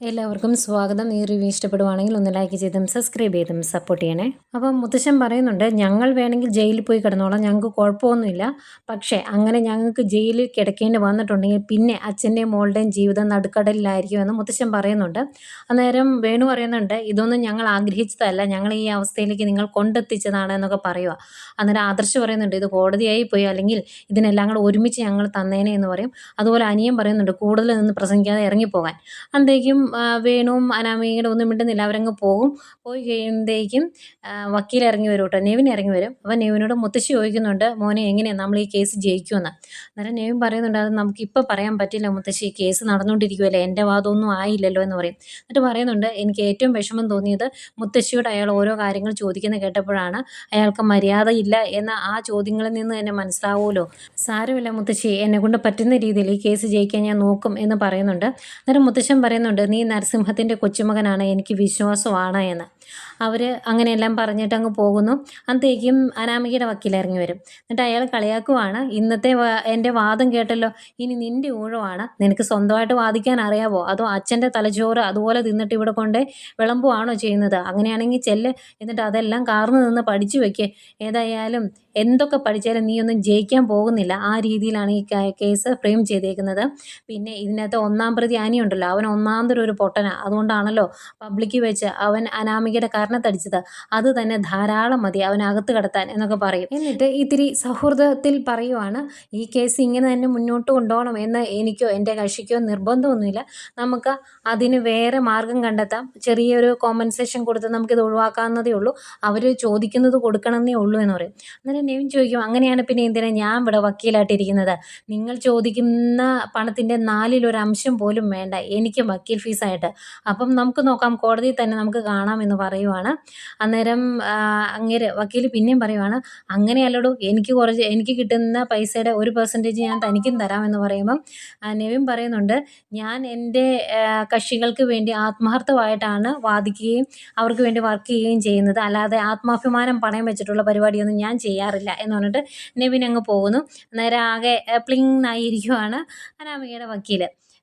എല്ലാവർക്കും സ്വാഗതം. ഈ റിവ്യൂ ഇഷ്ടപ്പെടുവാണെങ്കിൽ ഒന്ന് ലൈക്ക് ചെയ്തും സബ്സ്ക്രൈബ് ചെയ്തും സപ്പോർട്ട് ചെയ്യണേ. അപ്പം മുത്തശ്ശൻ പറയുന്നുണ്ട് ഞങ്ങൾ വേണമെങ്കിൽ ജയിലിൽ പോയി കിടന്നോളാം. ഞങ്ങൾക്ക് കുഴപ്പമൊന്നുമില്ല. പക്ഷേ അങ്ങനെ ഞങ്ങൾക്ക് ജയിലിൽ കിടക്കേണ്ടി വന്നിട്ടുണ്ടെങ്കിൽ പിന്നെ അച്ഛന്റെയും മോളുടെയും ജീവിതം നടുക്കടലിലായിരിക്കും എന്ന് മുത്തശ്ശൻ പറയുന്നുണ്ട്. അന്നേരം വേണു പറയുന്നുണ്ട് ഇതൊന്നും ഞങ്ങൾ ആഗ്രഹിച്ചതല്ല. ഞങ്ങൾ ഈ അവസ്ഥയിലേക്ക് നിങ്ങൾ കൊണ്ടെത്തിച്ചതാണ് എന്നൊക്കെ പറയുക. അന്നേരം ആദർശ് പറയുന്നുണ്ട് ഇത് കോടതിയായി പോയി. അല്ലെങ്കിൽ ഇതിനെല്ലാം കൂടെ ഒരുമിച്ച് ഞങ്ങൾ തന്നേനെ എന്ന് പറയും. അതുപോലെ അനിയൻ പറയുന്നുണ്ട് കൂടുതൽ നിന്ന് പ്രസംഗിക്കാതെ ഇറങ്ങിപ്പോകാൻ അന്തേക്കും വേണുവും അനാമികയുടെ ഒന്നും മിണ്ടുന്നില്ല. അവരങ്ങ് പോകും. പോയി കഴിയുമ്പോഴേക്കും വക്കീൽ ഇറങ്ങി വരും കേട്ടോ നെവിൻ ഇറങ്ങി വരും. അപ്പോൾ നെവിനോട് മുത്തശ്ശി ചോദിക്കുന്നുണ്ട് മോനെ എങ്ങനെയാണ് നമ്മൾ ഈ കേസ് ജയിക്കുമെന്ന് അന്നേരം നെവിൻ പറയുന്നുണ്ട് അത് നമുക്ക് ഇപ്പോൾ പറയാൻ പറ്റില്ല മുത്തശ്ശി കേസ് നടന്നുകൊണ്ടിരിക്കുമല്ലേ എന്റെ വാദമൊന്നും ആയില്ലല്ലോ എന്ന് പറയും. എന്നിട്ട് പറയുന്നുണ്ട് എനിക്ക് ഏറ്റവും വിഷമം തോന്നിയത് മുത്തശ്ശിയോട് അയാൾ ഓരോ കാര്യങ്ങൾ ചോദിക്കുന്നത് കേട്ടപ്പോഴാണ്. അയാൾക്ക് മര്യാദയില്ല എന്ന ആ ചോദ്യങ്ങളിൽ നിന്ന് തന്നെ മനസ്സിലാവുമല്ലോ. സാരമില്ല മുത്തശ്ശി എന്നെ കൊണ്ട് പറ്റുന്ന രീതിയിൽ ഈ കേസ് ജയിക്കാൻ ഞാൻ നോക്കും എന്ന് പറയുന്നുണ്ട്. അന്നേരം മുത്തശ്ശൻ പറയുന്നുണ്ട് നീ നരസിംഹത്തിന്റെ കൊച്ചുമകനാണ് എനിക്ക് വിശ്വാസമാണ് എന്ന്. അവർ അങ്ങനെയെല്ലാം പറഞ്ഞിട്ട് അങ്ങ് പോകുന്നു. അന്നത്തേക്കും അനാമികയുടെ വക്കീലിറങ്ങി വരും. എന്നിട്ട് അയാൾ കളിയാക്കുവാണ്. ഇന്നത്തെ എന്റെ വാദം കേട്ടല്ലോ. ഇനി നിന്റെ ഊഴമാണ്. നിനക്ക് സ്വന്തമായിട്ട് വാദിക്കാൻ അറിയാവോ? അതോ അച്ഛന്റെ തലച്ചോറ് അതുപോലെ തിന്നിട്ട് ഇവിടെ കൊണ്ട് വിളമ്പുവാണോ ചെയ്യുന്നത്? അങ്ങനെയാണെങ്കിൽ ചെല്ല്. എന്നിട്ട് അതെല്ലാം കാർന്നു നിന്ന് പഠിച്ചു വെക്കേ. ഏതായാലും എന്തൊക്കെ പഠിച്ചാലും നീ ഒന്നും ജയിക്കാൻ പോകുന്നില്ല. ആ രീതിയിലാണ് ഈ കേസ് ഫ്രെയിം ചെയ്തേക്കുന്നത്. പിന്നെ ഇതിനകത്ത് ഒന്നാം പ്രതി അനിയുണ്ടല്ലോ അവൻ ഒന്നാം തരം ഒരു പൊട്ടന. അതുകൊണ്ടാണല്ലോ പബ്ലിക്കിൽ വെച്ച് അവൻ അനാമികയുടെ കാരണത്തടിച്ചത് അത് തന്നെ ധാരാളം മതി അവൻ അകത്ത് കടത്താൻ എന്നൊക്കെ പറയും. എന്നിട്ട് ഇത്തിരി സൗഹൃദത്തിൽ പറയുവാണ് ഈ കേസ് ഇങ്ങനെ തന്നെ മുന്നോട്ട് കൊണ്ടുപോകണം എന്ന് എനിക്കോ എന്റെ കക്ഷിക്കോ നിർബന്ധമൊന്നുമില്ല. നമുക്ക് അതിന് വേറെ മാർഗം കണ്ടെത്താം. ചെറിയൊരു കോമ്പൻസേഷൻ കൊടുത്ത് നമുക്കിത് ഒഴിവാക്കാവുന്നതേ ഉള്ളൂ. അവർ ചോദിക്കുന്നത് കൊടുക്കണമെന്നേ ഉള്ളൂ എന്ന് പറയും. അന്നേരം നെവിൻ ചോദിക്കും അങ്ങനെയാണ് പിന്നെ എന്തിനാ ഞാൻ ഇവിടെ വക്കീലായിട്ടിരിക്കുന്നത്? നിങ്ങൾ ചോദിക്കുന്ന പണത്തിന്റെ നാലിലൊരു അംശം പോലും വേണ്ട. എനിക്ക് വക്കീൽ ഫീസായിട്ട് അപ്പം നമുക്ക് നോക്കാം കോടതി തന്നെ നമുക്ക് കാണാം എന്ന് പറയുവാണ്. അന്നേരം അങ്ങേര് വക്കീൽ പിന്നെയും പറയുവാണ് അങ്ങനെയല്ലടൂ എനിക്ക് കുറച്ച് എനിക്ക് കിട്ടുന്ന പൈസയുടെ ഒരു പെർസെന്റേജ് ഞാൻ തനിക്കും തരാമെന്ന് പറയുമ്പം നെവിൻ പറയുന്നുണ്ട് ഞാൻ എന്റെ കക്ഷികൾക്ക് വേണ്ടി ആത്മാർത്ഥമായിട്ടാണ് വാദിക്കുകയും അവർക്ക് വേണ്ടി വർക്ക് ചെയ്യുകയും ചെയ്യുന്നത്. അല്ലാതെ ആത്മാഭിമാനം പണയം വെച്ചിട്ടുള്ള പരിപാടിയൊന്നും ഞാൻ ചെയ്യാറില്ല എന്ന് പറഞ്ഞിട്ട് നെവിൻ അങ്ങ് പോകുന്നു. നേരെ ആകെ പ്ലിങ് ആയിരിക്കുവാണ് അനാമികയുടെ വക്കീൽ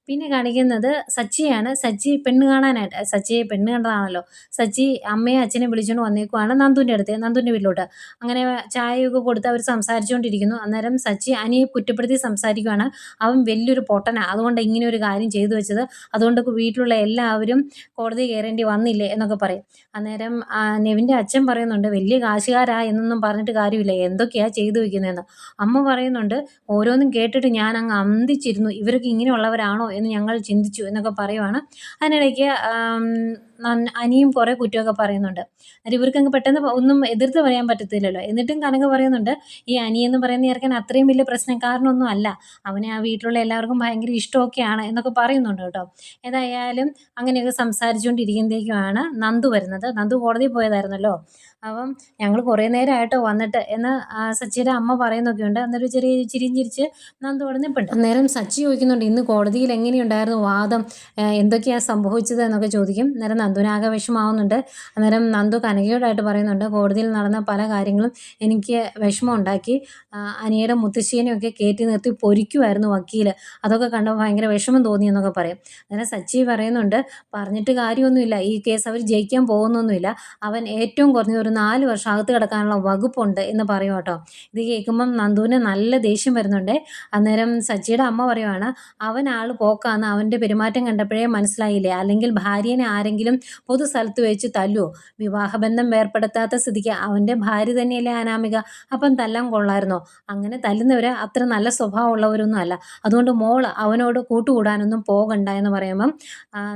പിന്നെ കാണിക്കുന്നത് സച്ചിയാണ്. സച്ചി പെണ്ണ് കാണാനായിട്ട് സച്ചിയെ പെണ്ണ് കണ്ടതാണല്ലോ. സച്ചി അമ്മയെ അച്ഛനെ വിളിച്ചുകൊണ്ട് വന്നേക്കുവാണ് നന്ദുവിന്റെ അടുത്ത് നന്ദുവിന്റെ വീട്ടിലോട്ട്. അങ്ങനെ ചായയൊക്കെ കൊടുത്ത് അവർ സംസാരിച്ചുകൊണ്ടിരിക്കുന്നു അന്നേരം സച്ചി അനിയെ കുറ്റപ്പെടുത്തി സംസാരിക്കുവാണ്. അവൻ വലിയൊരു പൊട്ടനാണ് അതുകൊണ്ട് ഇങ്ങനെ ഒരു കാര്യം ചെയ്തു വെച്ചത്. അതുകൊണ്ട് വീട്ടിലുള്ള എല്ലാവരും കോടതി കയറേണ്ടി വന്നില്ലേ എന്നൊക്കെ പറയും. അന്നേരം നെവിന്റെ അച്ഛൻ പറയുന്നുണ്ട് വലിയ കാശുകാരാ എന്നൊന്നും പറഞ്ഞിട്ട് കാര്യമില്ല. എന്തൊക്കെയാണ് ചെയ്തു വെക്കുന്നതെന്ന് അമ്മ പറയുന്നുണ്ട് ഓരോന്നും കേട്ടിട്ട് ഞാൻ അങ്ങ് അന്തിച്ചിരുന്നു. ഇവരൊക്കെ ഇങ്ങനെയുള്ളവരാണോ എന്ന് ഞങ്ങൾ ചിന്തിച്ചു എന്നൊക്കെ പറയുവാണ്. അതിനിടയ്ക്ക് അനിയും കുറേ കുറ്റമൊക്കെ പറയുന്നുണ്ട്. എന്നിട്ട് ഇവർക്കങ്ങ് പെട്ടെന്ന് ഒന്നും എതിർത്ത് പറയാൻ പറ്റത്തില്ലല്ലോ. എന്നിട്ടും കനക പറയുന്നുണ്ട് ഈ അനിയെന്ന് പറയുന്ന ഇറക്കാൻ അത്രയും വലിയ പ്രശ്നക്കാരനൊന്നും അല്ല. അവനെ ആ വീട്ടിലുള്ള എല്ലാവർക്കും ഭയങ്കര ഇഷ്ടമൊക്കെയാണ് എന്നൊക്കെ പറയുന്നുണ്ട് കേട്ടോ. ഏതായാലും അങ്ങനെയൊക്കെ സംസാരിച്ചുകൊണ്ടിരിക്കുമ്പോഴേക്കുമാണ് നന്ദു വരുന്നത്. നന്ദു കോടതിയിൽ പോയതായിരുന്നല്ലോ. അപ്പം ഞങ്ങൾ കുറേ നേരമായിട്ടോ വന്നിട്ട്. എന്ന് സച്ചിയുടെ അമ്മ പറയുന്നൊക്കെയുണ്ട്. എന്നൊരു ചെറിയ ചിരിയും ചിരിച്ച് നന്ദു അവിടെ അന്നേരം സച്ചി ചോദിക്കുന്നുണ്ട് ഇന്ന് കോടതിയിൽ എങ്ങനെയുണ്ടായിരുന്നു വാദം? എന്തൊക്കെയാണ് സംഭവിച്ചത്? എന്നൊക്കെ ചോദിക്കും. അന്നേരം നന്ദുവിനാകെ വിഷമാവുന്നുണ്ട്. അന്നേരം നന്ദു കനകയോടായിട്ട് പറയുന്നുണ്ട് കോടതിയിൽ നടന്ന പല കാര്യങ്ങളും എനിക്ക് വിഷമം ഉണ്ടാക്കി അനിയുടെ മുത്തശ്ശീനെയൊക്കെ കയറ്റി നിർത്തി പൊരിക്കുമായിരുന്നു വക്കീൽ അതൊക്കെ കണ്ടപ്പോൾ ഭയങ്കര വിഷമം തോന്നി എന്നൊക്കെ പറയും. അന്നേരം സച്ചി പറയുന്നുണ്ട് പറഞ്ഞിട്ട് കാര്യമൊന്നുമില്ല. ഈ കേസ് അവർ ജയിക്കാൻ പോകുന്നൊന്നുമില്ല. അവൻ ഏറ്റവും കുറഞ്ഞ ഒരു നാല് വർഷം അകത്ത് കിടക്കാനുള്ള വകുപ്പുണ്ട് എന്ന് പറയും കേട്ടോ ഇത് കേൾക്കുമ്പം നന്ദുവിന് നല്ല ദേഷ്യം വരുന്നുണ്ട്. അന്നേരം സച്ചിയുടെ അമ്മ പറയുവാണ് അവൻ ആൾ പോക്കാന്ന് അവന്റെ പെരുമാറ്റം കണ്ടപ്പോഴേ മനസ്സിലായില്ലേ? അല്ലെങ്കിൽ ഭാര്യനെ ആരെങ്കിലും പൊതു സ്ഥലത്ത് വെച്ച് തല്ലുവോ? വിവാഹബന്ധം വേർപ്പെടുത്താത്ത സ്ഥിതിക്ക് അവന്റെ ഭാര്യ തന്നെയല്ലേ അനാമിക? അപ്പം തല്ലാൻ കൊള്ളായിരുന്നോ? അങ്ങനെ തല്ലുന്നവർ അത്ര നല്ല സ്വഭാവമുള്ളവരൊന്നും അല്ല. അതുകൊണ്ട് മോൾ അവനോട് കൂട്ടുകൂടാനൊന്നും പോകണ്ട എന്ന് പറയുമ്പം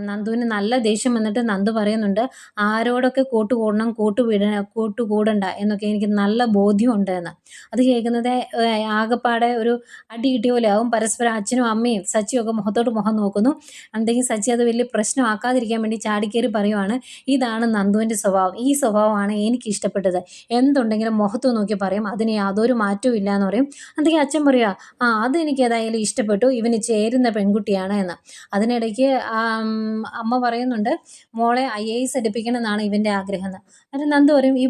നന്ദുവിന് നല്ല ദേഷ്യം വന്നിട്ട് നന്ദു പറയുന്നുണ്ട് ആരോടൊക്കെ കൂട്ടുകൂടണം കൂട്ടുവിട കൂട്ടുകൂടണ്ട എന്നൊക്കെ എനിക്ക് നല്ല ബോധ്യമുണ്ട് എന്ന് അത് കേൾക്കുന്നത് ആകെപ്പാടെ ഒരു അടി കിട്ടിയ പോലെ ആവും. പരസ്പരം അച്ഛനും അമ്മയും സച്ചിയും ഒക്കെ മുഖത്തോട്ട് മുഖം നോക്കുന്നു. എന്തെങ്കിലും സച്ചി അത് വലിയ പ്രശ്നമാക്കാതിരിക്കാൻ വേണ്ടി ചാടിക്കേറി പറയുവാണ്. ഇതാണ് നന്ദുവിന്റെ സ്വഭാവം. ഈ സ്വഭാവമാണ് എനിക്ക് ഇഷ്ടപ്പെട്ടത് എന്തുണ്ടെങ്കിലും മുഖത്ത് നോക്കി പറയും. അതിന് യാതൊരു മാറ്റവും ഇല്ല എന്ന് പറയും. എന്തെങ്കിലും അച്ഛൻ പറയുക ആ അത് എനിക്ക് ഏതായാലും ഇഷ്ടപ്പെട്ടു. ഇവന് ചേരുന്ന പെൺകുട്ടിയാണ് എന്ന്. അതിനിടയ്ക്ക് അമ്മ പറയുന്നുണ്ട് മോളെ ഐ എ എസ് എടുപ്പിക്കണം എന്നാണ് ഇവന്റെ ആഗ്രഹം എന്ന്. എന്നിട്ട് നന്ദു പറയും ഈ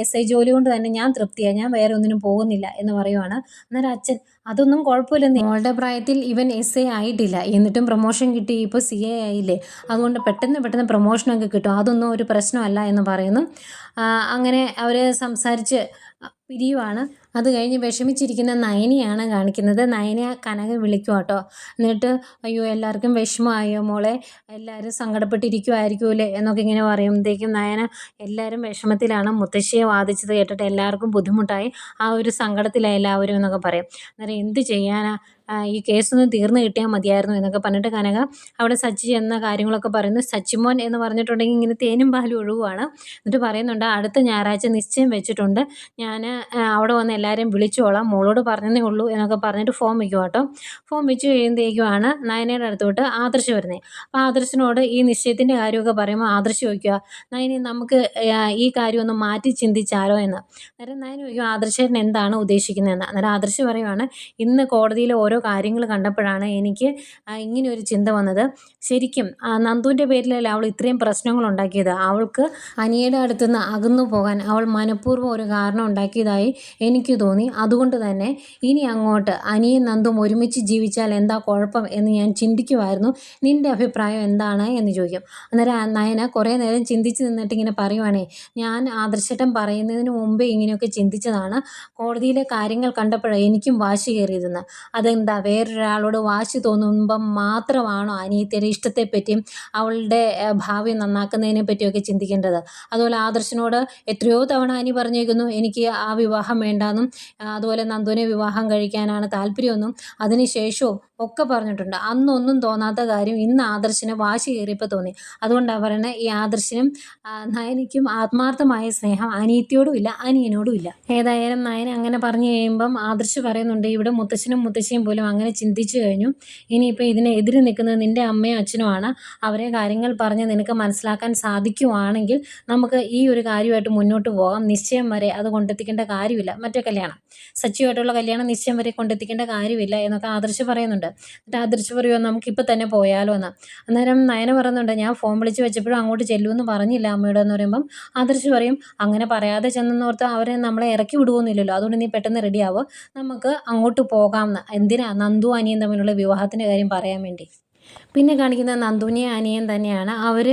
എസ് ഐ ജോലി കൊണ്ട് തന്നെ ഞാൻ തൃപ്തിയാണ് ഞാൻ വേറെ ഒന്നിനും പോകുന്നില്ല എന്ന് പറയുവാണ്. അന്നേരം അച്ഛൻ അതൊന്നും കുഴപ്പമില്ലെന്ന്. മോളുടെ പ്രായത്തിൽ ഇവൻ എസ് ഐ ആയിട്ടില്ല. എന്നിട്ടും പ്രൊമോഷൻ കിട്ടി. ഇപ്പോൾ സി എ ആയില്ലേ? അതുകൊണ്ട് പെട്ടെന്ന് പെട്ടെന്ന് പ്രൊമോഷനൊക്കെ കിട്ടും. അതൊന്നും ഒരു പ്രശ്നമല്ല എന്ന് പറയുന്നു. അങ്ങനെ അവർ സംസാരിച്ച് പിരിയുവാണ് അത് കഴിഞ്ഞ് വിഷമിച്ചിരിക്കുന്ന നയനിയാണ് കാണിക്കുന്നത്. നയനെ കനക വിളിക്കും കേട്ടോ. എന്നിട്ട് അയ്യോ എല്ലാവർക്കും വിഷമമായോ മോളെ? എല്ലാവരും സങ്കടപ്പെട്ടിരിക്കുമായിരിക്കുമല്ലേ എന്നൊക്കെ ഇങ്ങനെ പറയുമ്പോഴത്തേക്കും നയന എല്ലാവരും വിഷമത്തിലാണ്. മുത്തശ്ശിയെ വാദിച്ചത് കേട്ടിട്ട് എല്ലാവർക്കും ബുദ്ധിമുട്ടായി. ആ ഒരു സങ്കടത്തിലായി എല്ലാവരും എന്നൊക്കെ പറയും. അന്നേരം എന്ത് ചെയ്യാനാ? ഈ കേസൊന്ന് തീർന്നു കിട്ടിയാൽ മതിയായിരുന്നു എന്നൊക്കെ പറഞ്ഞിട്ട് കനക അവിടെ സച്ചി എന്ന കാര്യങ്ങളൊക്കെ പറയുന്നു. സച്ചിമോൻ എന്ന് പറഞ്ഞിട്ടുണ്ടെങ്കിൽ ഇങ്ങനെ തേനും പാലും ഒഴുകുവാണ്. എന്നിട്ട് പറയുന്നുണ്ട് അടുത്ത ഞായറാഴ്ച നിശ്ചയം വെച്ചിട്ടുണ്ട്. ഞാൻ അവിടെ വന്ന് എല്ലാവരെയും വിളിച്ചോളാം. മോളോട് പറഞ്ഞതേ ഉള്ളൂ എന്നൊക്കെ പറഞ്ഞിട്ട് ഫോം വയ്ക്കും കേട്ടോ. ഫോം വെച്ച് കഴിയുമ്പോഴേക്കുമാണ് നയനയുടെ അടുത്തോട്ട് ആദർശ് വരുന്നത് അപ്പോൾ ആദർശിനോട് ഈ നിശ്ചയത്തിന്റെ കാര്യമൊക്കെ പറയുമ്പോൾ ആദർശ് ചോദിക്കുക നയനെ നമുക്ക് ഈ കാര്യമൊന്ന് മാറ്റി ചിന്തിച്ചാലോ എന്ന്? അന്നേരം നയന ചോദിക്കും ആദർശേട്ടൻ എന്താണ് ഉദ്ദേശിക്കുന്നതെന്ന്? അന്നേരം ആദർശ് പറയുവാണ് ഇന്ന് കോടതിയിലെ ഓരോ കാര്യങ്ങൾ കണ്ടപ്പോഴാണ് എനിക്ക് ഇങ്ങനെ ഒരു ചിന്ത വന്നത്. ശരിക്കും നന്ദുവിന്റെ പേരിലല്ല അവൾ ഇത്രയും പ്രശ്നങ്ങൾ ഉണ്ടാക്കിയത്? അവൾക്ക് അനിയുടെ അടുത്ത് നിന്ന് അകന്നു പോകാൻ അവൾ മനഃപൂർവം ഒരു കാരണം ഉണ്ടാക്കിയതായി എനിക്ക് തോന്നി. അതുകൊണ്ട് തന്നെ ഇനി അങ്ങോട്ട് അനിയും നന്ദും ഒരുമിച്ച് ജീവിച്ചാൽ എന്താ കുഴപ്പം എന്ന് ഞാൻ ചിന്തിക്കുമായിരുന്നു. നിന്റെ അഭിപ്രായം എന്താണ് എന്ന് ചോദിക്കും. അന്നേരം നയന കുറേ നേരം ചിന്തിച്ച് നിന്നിട്ട് ഇങ്ങനെ പറയുവാണേ ഞാൻ ആദർശട്ടം പറയുന്നതിന് മുമ്പേ ഇങ്ങനെയൊക്കെ ചിന്തിച്ചതാണ്. കോടതിയിലെ കാര്യങ്ങൾ കണ്ടപ്പോഴാണ് എനിക്കും വാശി കയറിയതെന്ന്. അതെന്താ വേറൊരാളോട് വാശി തോന്നുമ്പം മാത്രമാണോ അനിയത്തിയുടെ ഇഷ്ടത്തെപ്പറ്റിയും അവളുടെ ഭാവി നന്നാക്കുന്നതിനെ പറ്റിയൊക്കെ ചിന്തിക്കേണ്ടത്? അതുപോലെ ആദർശനോട് എത്രയോ തവണ അനി പറഞ്ഞേക്കുന്നു എനിക്ക് ആ വിവാഹം വേണ്ടാന്നും അതുപോലെ നന്ദുവിനെ വിവാഹം കഴിക്കാനാണ് താല്പര്യമെന്നും. അതിനുശേഷവും ഒക്കെ പറഞ്ഞിട്ടുണ്ട്. അന്നൊന്നും തോന്നാത്ത കാര്യം ഇന്ന് ആദർശന് വാശി കയറിയപ്പോൾ തോന്നി. അതുകൊണ്ടാണ് പറയുന്നത് ഈ ആദർശനും നയനയ്ക്കും ആത്മാർത്ഥമായ സ്നേഹം അനിയത്തിയോടും ഇല്ല അനിയനോടും ഇല്ല. ഏതായാലും നയന അങ്ങനെ പറഞ്ഞു കഴിയുമ്പം ആദർശ് പറയുന്നുണ്ട് ഇവിടെ മുത്തശ്ശനും മുത്തശ്ശിയും പോലും അങ്ങനെ ചിന്തിച്ചു കഴിഞ്ഞു. ഇനിയിപ്പോൾ ഇതിനെ എതിര് നിൽക്കുന്നത് നിന്റെ അമ്മയും അച്ഛനുമാണ് അവരെ കാര്യങ്ങൾ പറഞ്ഞ് നിനക്ക് മനസ്സിലാക്കാൻ സാധിക്കുവാണെങ്കിൽ നമുക്ക് ഈ ഒരു കാര്യമായിട്ട് മുന്നോട്ട് പോകാം. നിശ്ചയം വരെ അത് കൊണ്ടെത്തിക്കേണ്ട കാര്യമില്ല. മറ്റേ കല്യാണം. സച്ചിയുമായിട്ടുള്ള കല്യാണം നിശ്ചയം വരെ കൊണ്ടെത്തിക്കേണ്ട കാര്യമില്ല എന്നൊക്കെ ആദർശ് പറയുന്നുണ്ട്. എന്നിട്ട് ആദർശ് പറയുമോ നമുക്കിപ്പോൾ തന്നെ പോയാലോ എന്ന്. അന്നേരം നയന പറയുന്നുണ്ട് ഞാൻ ഫോൺ വിളിച്ച് വെച്ചപ്പോഴും അങ്ങോട്ട് ചെല്ലുമെന്ന് പറഞ്ഞില്ല അമ്മയോട് എന്ന് പറയുമ്പം ആദർശ് പറയും അങ്ങനെ പറയാതെ ചെന്നെന്നോർത്ത് അവരെ നമ്മളെ ഇറക്കി വിടുവൊന്നുമില്ലല്ലോ അതുകൊണ്ട് നീ പെട്ടെന്ന് റെഡിയാവോ നമുക്ക് അങ്ങോട്ട് പോകാം എന്തിനാ നന്ദു അനിയും തമ്മിലുള്ള വിവാഹത്തിന്റെ കാര്യം പറയാൻ വേണ്ടി. പിന്നെ കാണിക്കുന്നത് നന്ദുവിനെയും അനിയൻ തന്നെയാണ്. അവർ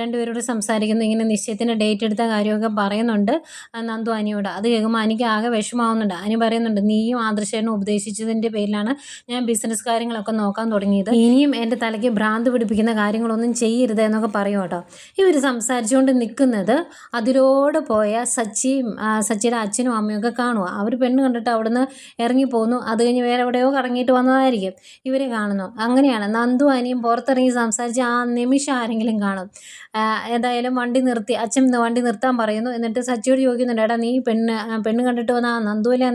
രണ്ടുപേരോട് സംസാരിക്കുന്നു ഇങ്ങനെ നിശ്ചയത്തിന്റെ ഡേറ്റ് എടുത്ത കാര്യമൊക്കെ പറയുന്നുണ്ട് നന്ദു അനിയോട്. അത് കേൾക്കുമ്പോൾ അനിക്ക് ആകെ വിഷമാവുന്നുണ്ട് അനി പറയുന്നുണ്ട് നീയും ആദർശേനും ഉപദേശിച്ചതിന്റെ പേരിലാണ് ഞാൻ ബിസിനസ് കാര്യങ്ങളൊക്കെ നോക്കാൻ തുടങ്ങിയത്. ഇനിയും എന്റെ തലയ്ക്ക് ഭ്രാന്ത് പിടിപ്പിക്കുന്ന കാര്യങ്ങളൊന്നും ചെയ്യരുത് എന്നൊക്കെ പറയും കേട്ടോ. ഇവർ സംസാരിച്ചുകൊണ്ട് നിൽക്കുന്നത് അതിലോട് പോയ സച്ചിയും സച്ചിയുടെ അച്ഛനും അമ്മയും ഒക്കെ കാണുക അവർ പെണ്ണ് കണ്ടിട്ട് അവിടുന്ന് ഇറങ്ങി പോകുന്നു അത് കഴിഞ്ഞ് വേറെ എവിടെയോ കറങ്ങിയിട്ട് വന്നതായിരിക്കും. ഇവരെ കാണുന്നു. അങ്ങനെയാണ് നന്ദു അനിയും പുറത്തിറങ്ങി സംസാരിച്ച് ആ നിമിഷം ആരെങ്കിലും കാണും. എന്തായാലും വണ്ടി നിർത്തി അച്ഛൻ വണ്ടി നിർത്താൻ പറയുന്നു. എന്നിട്ട് സച്ചിയോട് ചോദിക്കുന്നുണ്ട് എടാ നീ പെണ്ണ് പെണ്ണ് കണ്ടിട്ട് വന്ന ആ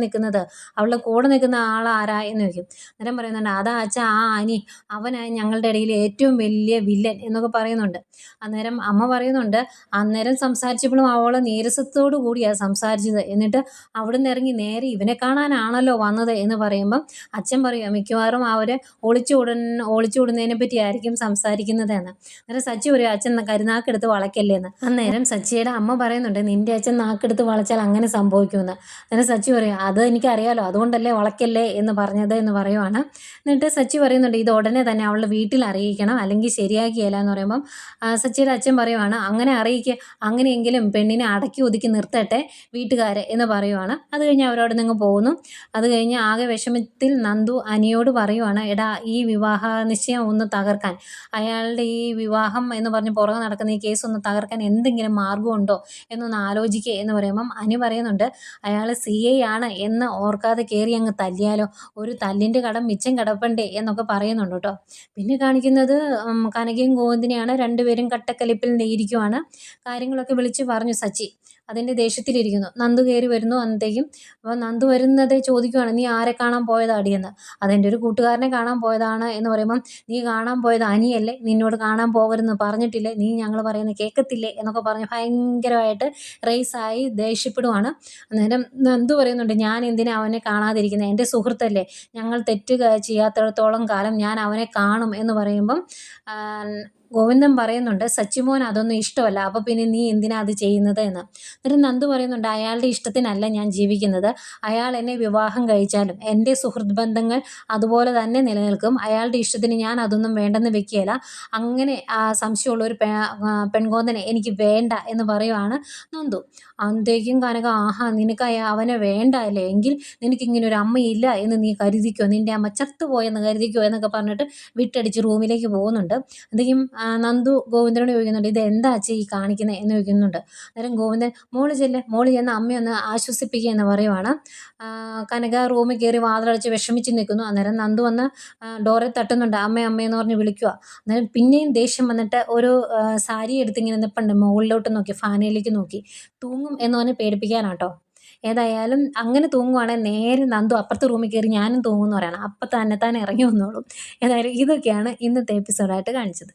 നിൽക്കുന്നത് അവളുടെ കൂടെ നിൽക്കുന്ന ആൾ എന്ന് ചോദിക്കും. അന്നേരം പറയുന്നുണ്ട് അതാ അച്ഛൻ ആ അനി. അവനായി ഞങ്ങളുടെ ഇടയിൽ ഏറ്റവും വലിയ വില്ലൻ എന്നൊക്കെ പറയുന്നുണ്ട്. അന്നേരം അമ്മ പറയുന്നുണ്ട് അന്നേരം സംസാരിച്ചപ്പോഴും അവൾ നീരസത്തോടു കൂടിയാണ് സംസാരിച്ചത്. എന്നിട്ട് അവിടുന്ന് ഇറങ്ങി നേരെ ഇവനെ കാണാനാണല്ലോ വന്നത് എന്ന് പറയുമ്പം അച്ഛൻ പറയും മിക്കവാറും അവർ ഒളിച്ചു ഒളിച്ചോടുന്നതിനെ പറ്റിയായിരിക്കും സംസാരിക്കുന്നത് എന്ന് അന്നേരം സച്ചി പറയും അച്ഛൻ കരുനാക്കെടുത്ത് വളയ്ക്കല്ലേ എന്ന് അന്നേരം സച്ചിയുടെ അമ്മ പറയുന്നുണ്ട് നിന്റെ അച്ഛൻ നാക്കെടുത്ത് വളച്ചാൽ അങ്ങനെ സംഭവിക്കുമെന്ന്. അന്നേരം സച്ചി പറയും അത് എനിക്കറിയാലോ അതുകൊണ്ടല്ലേ വളയ്ക്കല്ലേ? എന്ന് പറഞ്ഞത് എന്ന് പറയുവാണ്. എന്നിട്ട് സച്ചി പറയുന്നുണ്ട് ഇത് ഉടനെ തന്നെ അവളുടെ വീട്ടിൽ അറിയിക്കണം അല്ലെങ്കിൽ ശരിയാക്കിയല്ല എന്ന് പറയുമ്പം സച്ചിയുടെ അച്ഛൻ പറയുവാണ് അങ്ങനെ അറിയിക്കുക അങ്ങനെയെങ്കിലും പെണ്ണിനെ അടക്കി ഒതുക്കി നിർത്തട്ടെ വീട്ടുകാരെ എന്ന് പറയുവാണ്. അത് കഴിഞ്ഞ് അവരോട് നിങ്ങൾ പോകുന്നു. അത് കഴിഞ്ഞ് ആകെ വിഷമത്തിൽ നന്ദു അനിയോട് പറയുവാണ് എടാ ഈ വിവാഹ നിശ്ചയം ഒന്ന് തകർക്കാൻ. അയാളുടെ ഈ വിവാഹം എന്ന് പറഞ്ഞ് പുറകെ നടക്കുന്ന ഈ കേസ് ഒന്ന് തകർക്കാൻ എന്തെങ്കിലും മാർഗമുണ്ടോ? എന്നൊന്ന് ആലോചിക്കുക എന്ന് പറയുമ്പം അനു പറയുന്നുണ്ട് അയാൾ സി ഐ ആണ് എന്ന് ഓർക്കാതെ കയറി അങ്ങ് തല്ലിയാലോ? ഒരു തല്ലിന്റെ കടം മിച്ചം കിടപ്പണ്ടേ എന്നൊക്കെ പറയുന്നുണ്ട് കേട്ടോ. പിന്നെ കാണിക്കുന്നത് കനകയും ഗോവിന്ദിനെയാണ്. രണ്ടുപേരും കട്ടക്കലിപ്പിൽ ഇരിക്കുവാണ്. കാര്യങ്ങളൊക്കെ വിളിച്ച് പറഞ്ഞു സച്ചി. അതിന്റെ ദേഷ്യത്തിലിരിക്കുന്നു. നന്ദു കയറി വരുന്നു അന്നത്തേക്കും. അപ്പോൾ നന്ദു വരുന്നത് ചോദിക്കുവാണ് നീ ആരെ കാണാൻ പോയതാടിയെന്ന് അതെന്റെ ഒരു കൂട്ടുകാരനെ കാണാൻ പോയതാണ് എന്ന് പറയുമ്പം നീ കാണാൻ പോയത് അനിയല്ലേ? നിന്നോട് കാണാൻ പോകരുതെന്ന് പറഞ്ഞിട്ടില്ലേ? നീ ഞങ്ങൾ പറയുന്നത് കേൾക്കത്തില്ലേ എന്നൊക്കെ പറഞ്ഞ് ഭയങ്കരമായിട്ട് റേസായി ദേഷ്യപ്പെടുവാണ്. അന്നേരം നന്ദു പറയുന്നുണ്ട് ഞാൻ എന്തിനാ അവനെ കാണാതിരിക്കുന്നത് എന്റെ സുഹൃത്തല്ലേ? ഞങ്ങൾ തെറ്റ് ചെയ്യാത്തടത്തോളം കാലം ഞാൻ അവനെ കാണും എന്ന് പറയുമ്പം ഗോവിന്ദൻ പറയുന്നുണ്ട് സച്ചിമോൻ അതൊന്നും ഇഷ്ടമല്ല. അപ്പോൾ പിന്നെ നീ എന്തിനാ അത് ചെയ്യുന്നത് എന്ന്? എന്നിട്ട് നന്ദു പറയുന്നുണ്ട് അയാളുടെ ഇഷ്ടത്തിനല്ല ഞാൻ ജീവിക്കുന്നത്. അയാൾ എന്നെ വിവാഹം കഴിച്ചാലും എന്റെ സുഹൃത്ത് ബന്ധങ്ങൾ അതുപോലെ തന്നെ നിലനിൽക്കും. അയാളുടെ ഇഷ്ടത്തിന് ഞാൻ അതൊന്നും വേണ്ടെന്ന് വെക്കുകയില്ല. അങ്ങനെ ആ സംശയമുള്ള ഒരു പെ പെൺകോന്തനെ എനിക്ക് വേണ്ട എന്ന് പറയുവാണ് നന്ദു. അന്തേക്കും കനക ആഹാ നിനക്ക് അവനെ വേണ്ട അല്ലേ? എങ്കിൽ നിനക്കിങ്ങനെ ഒരു അമ്മയില്ല എന്ന് നീ കരുതിക്കോ? നിന്റെ അമ്മ ചത്തുപോയെന്ന് കരുതിക്കോ? എന്നൊക്കെ പറഞ്ഞിട്ട് വിട്ടടിച്ച് റൂമിലേക്ക് പോകുന്നുണ്ട്. എന്തെങ്കിലും നന്ദു ഗോവിന്ദനോട് ചോദിക്കുന്നുണ്ട് ഇത് എന്താ ഈ കാണിക്കുന്നത് എന്ന് ചോദിക്കുന്നുണ്ട്. അന്നേരം ഗോവിന്ദൻ മോൾ ചെല്ല് മോൾ ചെന്ന് അമ്മയൊന്ന് ആശ്വസിപ്പിക്കുക എന്ന് പറയുവാണ്. കനക റൂമിൽ കയറി വാതിലടച്ച് വിഷമിച്ച് നിൽക്കുന്നു. അന്നേരം നന്ദു വന്ന് ഡോറെ തട്ടുന്നുണ്ട്. അമ്മ അമ്മയെന്ന് പറഞ്ഞ് വിളിക്കുക അന്നേരം പിന്നെയും ദേഷ്യം വന്നിട്ട് ഒരു സാരി എടുത്ത് ഇങ്ങനെ നിൽപ്പുണ്ട് മുകളിലോട്ട് നോക്കി ഫാനയിലേക്ക് നോക്കി. തൂങ്ങും എന്ന് പറഞ്ഞ് പേടിപ്പിക്കാനാട്ടോ. ഏതായാലും അങ്ങനെ തൂങ്ങുവാണെങ്കിൽ നേരെ നന്ദു അപ്പുറത്തെ റൂമിൽ കയറി ഞാനും തൂങ്ങുമെന്ന് പറയണം. അപ്പം തന്നെ തന്നെ ഇറങ്ങി വന്നോളും. ഏതായാലും ഇതൊക്കെയാണ് ഇന്നത്തെ എപ്പിസോഡായിട്ട് കാണിച്ചത്.